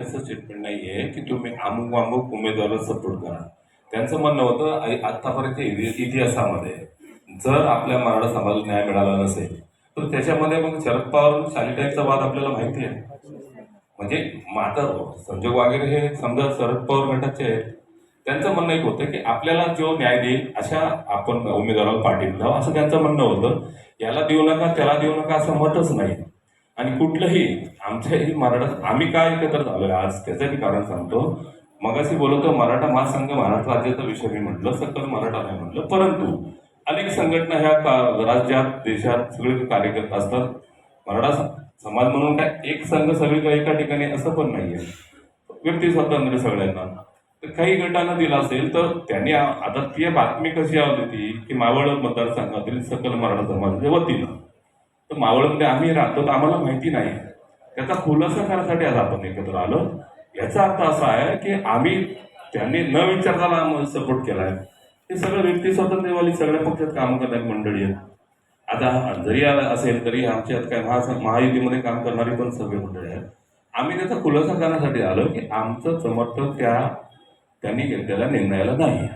असं स्टेटमेंट नाही आहे की तुम्ही अमुक अमुक उमेदवाराला सपोर्ट करा त्यांचं म्हणणं होतं आई- आतापर्यंत इतिहासामध्ये जर आपल्या मराठा समाजाला न्याय मिळाला नसेल तर त्याच्यामध्ये मग शरद पवार आणि शालिटाईचा वाद आपल्याला माहिती आहे. म्हणजे मग आता संजोग वगैरे हे समजा शरद पवार गटाचे आहेत. त्यांचं म्हणणं एक होतं की आपल्याला जो न्याय देईल अशा आपण उमेदवाराला पाठिंबा असं त्यांचं म्हणणं होतं. याला देऊ नका त्याला देऊ नका असं मतच नाही. आणि कुठलंही आमच्याही मराठा आम्ही काय एकत्र झालोय आज त्याचं मी कारण सांगतो. मगाशी बोलतो मराठा महासंघ महाराष्ट्र राज्याचा विषय मी म्हटलं सकल मराठा नाही म्हटलं. परंतु अनेक संघटना ह्या का- राज्यात देशात सगळे कार्यरत असतात. मराठा समाज म्हणून काय एक संघ सगळीकडे एका ठिकाणी असं पण नाहीये. व्यक्ती स्वातंत्र्य सगळ्यांना. तर काही गटांना दिला असेल तर त्यांनी आता ती बातमी कशी आली होती की मावळ मतदारसंघातील सकल मराठा समाजाच्या वतीनं. तर मावळमध्ये आम्ही राहतो तर आम्हाला माहिती नाही. त्याचा खुलासा करण्यासाठी आज आपण एकत्र आलो. याचा अर्थ असा आहे की आम्ही त्यांनी न विचारता आम्हाला सपोर्ट आहे हे सगळं व्यक्ती स्वातंत्र्यवाली सगळ्या पक्षात काम करणारी मंडळी आहेत. आता जरी आ- असेल तरी आमच्यात काय महा महायुतीमध्ये काम करणारी पण सगळे मंडळी आहेत. आम्ही त्याचा खुलासा करण्यासाठी आलो की आमचं समर्थन त्या त्यांनी घेतलेल्या निर्णयाला नाही.